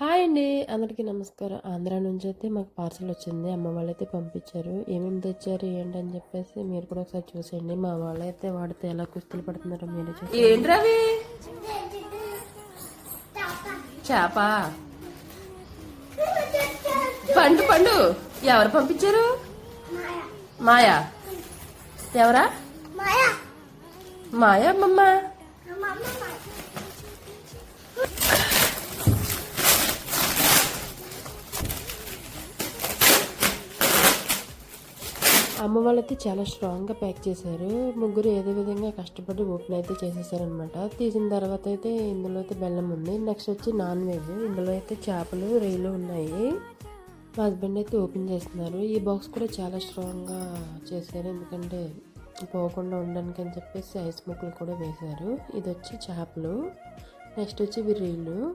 Hi అండి. అందరికీ నమస్కారం. ఆంధ్ర నుంచి అయితే మాకు పార్సల్ వచ్చింది. అమ్మ వాళ్ళైతే పంపించారు. ఏమేమి తెచ్చారు ఏంటని చెప్పేసి మీరు కూడా ఒకసారి చూసేయండి. మా వాళ్ళైతే వాడితే ఎలా కుస్తీలు పడుతున్నారో మీరు చూసి ఏంటి రవి? చేప? పండు పండు. ఎవరు పంపించారు? మాయా. ఎవరా? మాయా. అమ్మమ్మ. అమ్మ వాళ్ళైతే చాలా స్ట్రాంగ్గా ప్యాక్ చేశారు. ముగ్గురు ఏదో విధంగా కష్టపడి ఓపెన్ అయితే చేసేసారనమాట తీసిన తర్వాత అయితే ఇందులో అయితే బెల్లం ఉంది. నెక్స్ట్ వచ్చి నాన్ వెజ్. ఇందులో అయితే చేపలు రొయ్యలు ఉన్నాయి. మా హస్బెండ్ అయితే ఓపెన్ చేస్తున్నారు. ఈ బాక్స్ కూడా చాలా స్ట్రాంగ్గా చేశారు. ఎందుకంటే పోకుండా ఉండడానికి అని చెప్పేసి ఐస్ ముక్కలు కూడా వేశారు. ఇది వచ్చి చేపలు. నెక్స్ట్ వచ్చి బిర్రీలు రొయ్యలు.